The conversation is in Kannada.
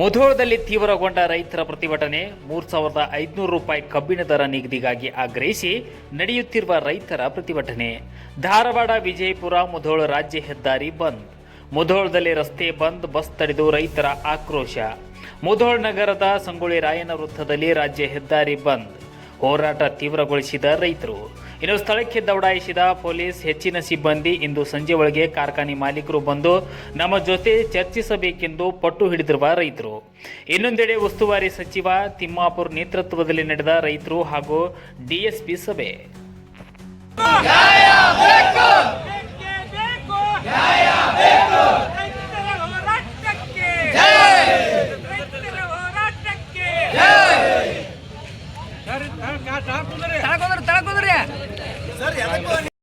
ಮುಧೋಳದಲ್ಲಿ ತೀವ್ರಗೊಂಡ ರೈತರ ಪ್ರತಿಭಟನೆ ಮೂರು ಸಾವಿರದ ಐದುನೂರು ರೂಪಾಯಿ ಕಬ್ಬಿನ ದರ ನಿಗದಿಗಾಗಿ ಆಗ್ರಹಿಸಿ ನಡೆಯುತ್ತಿರುವ ರೈತರ ಪ್ರತಿಭಟನೆ. ಧಾರವಾಡ, ವಿಜಯಪುರ, ಮುಧೋಳ ರಾಜ್ಯ ಹೆದ್ದಾರಿ ಬಂದ್. ಮುಧೋಳದಲ್ಲಿ ರಸ್ತೆ ಬಂದ್, ಬಸ್ ತಡೆದು ರೈತರ ಆಕ್ರೋಶ. ಮುಧೋಳ ನಗರದ ಸಂಗೊಳ್ಳಿ ರಾಯನ ವೃತ್ತದಲ್ಲಿ ರಾಜ್ಯ ಹೆದ್ದಾರಿ ಬಂದ್. ಹೋರಾಟ ತೀವ್ರಗೊಳಿಸಿದ ರೈತರು. ಇನ್ನು ಸ್ಥಳಕ್ಕೆ ದೌಡಾಯಿಸಿದ ಪೊಲೀಸ್ ಹೆಚ್ಚಿನ ಸಿಬ್ಬಂದಿ ಇಂದು ಸಂಜೆ ಒಳಗೆ ಕಾರ್ಖಾನೆ ಮಾಲೀಕರು ಬಂದು ನಮ್ಮ ಜೊತೆ ಚರ್ಚಿಸಬೇಕೆಂದು ಪಟ್ಟು ಹಿಡಿದಿರುವ ರೈತರು. ಇನ್ನೊಂದೆಡೆ ಉಸ್ತುವಾರಿ ಸಚಿವ ತಿಮ್ಮಾಪುರ್ ನೇತೃತ್ವದಲ್ಲಿ ನಡೆದ ರೈತರು ಹಾಗೂ ಡಿಎಸ್ಪಿ ಸಭೆ. ತಳಕುಂದ್ರಿ ತಳಕುಂದ್ರಿ